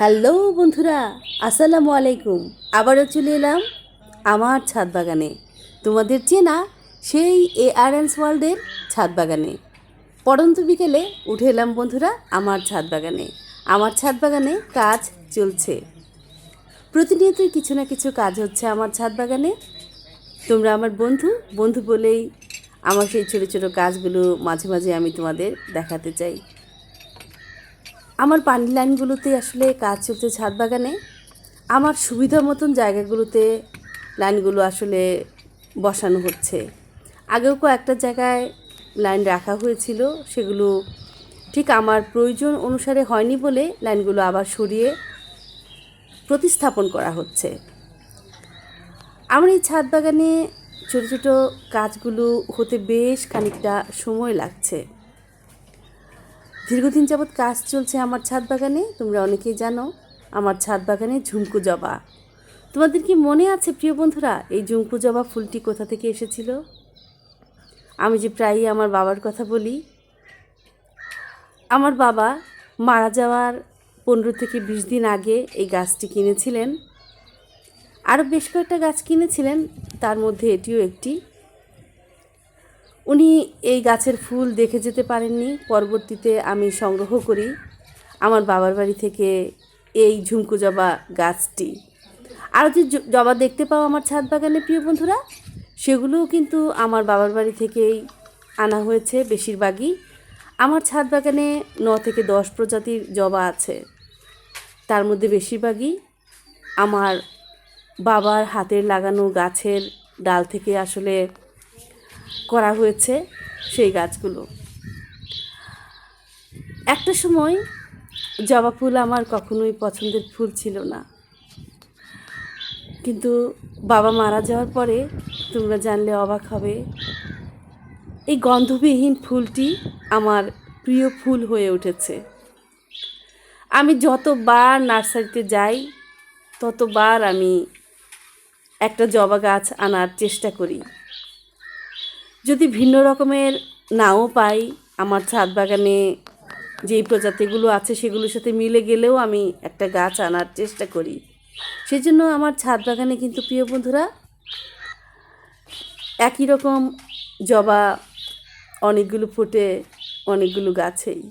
Hello বন্ধুরা, আসসালামু আলাইকুম। আবারও চলে এলাম আমার ছাদ বাগানে। তোমাদের চেনা সেই এ আর এন্স ওয়ার্ল্ডের ছাদ বাগানে। পড়ন্ত বিকেলে উঠে এলাম বন্ধুরা আমার ছাদ বাগানে। আমার ছাদ বাগানে কাজ চলছে। প্রতিনিয়তই কিছু না কিছু কাজ হচ্ছে আমার ছাদ বাগানে। তোমরা আমার বন্ধু বন্ধু বলেই আমার সেই ছোটো ছোটো কাজগুলো মাঝে মাঝে আমি তোমাদের দেখাতে চাই। আমার পানি লাইনগুলোতে আসলে কাজ চলছে ছাদ বাগানে। আমার সুবিধা মতন জায়গাগুলোতে লাইনগুলো আসলে বসানো হচ্ছে। আগেও কয়েকটা জায়গায় লাইন রাখা হয়েছিল, সেগুলো ঠিক আমার প্রয়োজন অনুসারে হয়নি বলে লাইনগুলো আবার সরিয়ে প্রতিস্থাপন করা হচ্ছে। আমার এই ছাদ বাগানে ছোটো ছোটো কাজগুলো হতে বেশ খানিকটা সময় লাগছে। দীর্ঘদিন যাবৎ কাজ চলছে আমার ছাদ বাগানে, তোমরা অনেকেই জানো, আমার ছাদ বাগানে ঝুমকু জবা। তোমাদের কি মনে আছে, প্রিয় বন্ধুরা, এই ঝুমকু জবা ফুলটি কোথা থেকে এসেছিল? আমি যে প্রায়ই আমার বাবার কথা বলি, আমার বাবা মারা যাওয়ার পনেরো থেকে বিশ দিন আগে এই গাছটি কিনেছিলেন। আরও বেশ কয়েকটা গাছ কিনেছিলেন, তার মধ্যে এটিও একটি। উনি এই গাছের ফুল দেখে যেতে পারেননি। পরবর্তীতে আমি সংগ্রহ করি আমার বাবার বাড়ি থেকে এই ঝুমকু জবা গাছটি। আরও যে জবা দেখতে পাও আমার ছাদ বাগানে, প্রিয় বন্ধুরা, সেগুলোও কিন্তু আমার বাবার বাড়ি থেকেই আনা হয়েছে বেশিরভাগই। আমার ছাদ বাগানে ন থেকে দশ প্রজাতির জবা আছে। তার মধ্যে বেশিরভাগই আমার বাবার হাতের লাগানো গাছের ডাল থেকে আসলে করা হয়েছে সেই গাছগুলো। একটা সময় জবা ফুল আমার কখনোই পছন্দের ফুল ছিল না। কিন্তু বাবা মারা যাওয়ার পরে তোমরা জানলে অবাক হবে। এই গন্ধবিহীন ফুলটি আমার প্রিয় ফুল হয়ে উঠেছে। আমি যতবার নার্সারিতে যাই, ততবার আমি একটা জবা গাছ আনার চেষ্টা করি। যদি ভিন্ন রকমের নাও পাই, আমার ছাদ বাগানে যেই প্রজাতিগুলো আছে সেগুলোর সাথে মিলে গেলেও আমি একটা গাছ আনার চেষ্টা করি। সেই জন্য আমার ছাদ বাগানে কিন্তু প্রিয় বন্ধুরা, একই রকম জবা অনেকগুলো ফুটে অনেকগুলো গাছেই।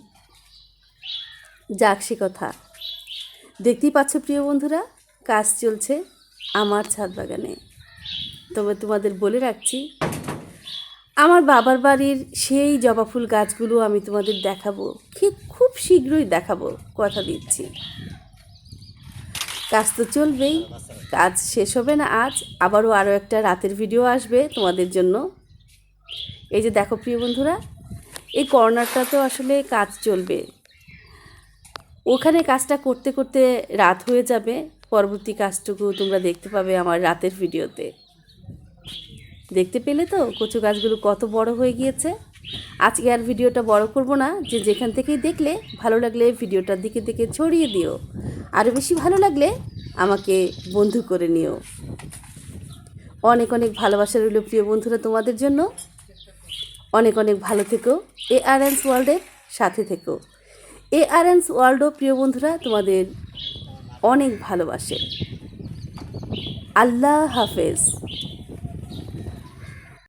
যাক সে কথা। দেখতেই পাচ্ছ প্রিয় বন্ধুরা, কাজ চলছে আমার ছাদ বাগানে। তবে তোমাদের বলে রাখছি আমার বাবার বাড়ির সেই জবা ফুল গাছগুলো আমি তোমাদের দেখাবো। খুব শীঘ্রই দেখাবো, কথা দিচ্ছি। কাজ তো চলবেই, কাজ শেষ হবে না আজ, আবারও আরও একটা রাতের ভিডিও আসবে তোমাদের জন্য। এই যে দেখো প্রিয় বন্ধুরা, এই কর্নারটাতেও আসলে কাজ চলবে। ওখানে কাজটা করতে করতে রাত হয়ে যাবে, পরবর্তী কাজটুকু তোমরা দেখতে পাবে আমার রাতের ভিডিওতে দেখতে পেলে তো কচু গাছগুলো কত বড় হয়ে গিয়েছে। আজকে আর ভিডিওটা বড় করব না, যে যেখান থেকেই দেখলে ভালো লাগলে ভিডিওটার দিকে দিকে ছড়িয়ে দিও। আরও বেশি ভালো লাগলে আমাকে বন্ধু করে নিও। অনেক অনেক ভালোবাসা রইল প্রিয় বন্ধুরা তোমাদের জন্য। অনেক অনেক ভালো থেকো এ আর এন্স ওয়ার্ল্ডের সাথে থেকো। এ আর এন্স ওয়ার্ল্ডও প্রিয় বন্ধুরা তোমাদের অনেক ভালোবাসে। আল্লাহ হাফেজ।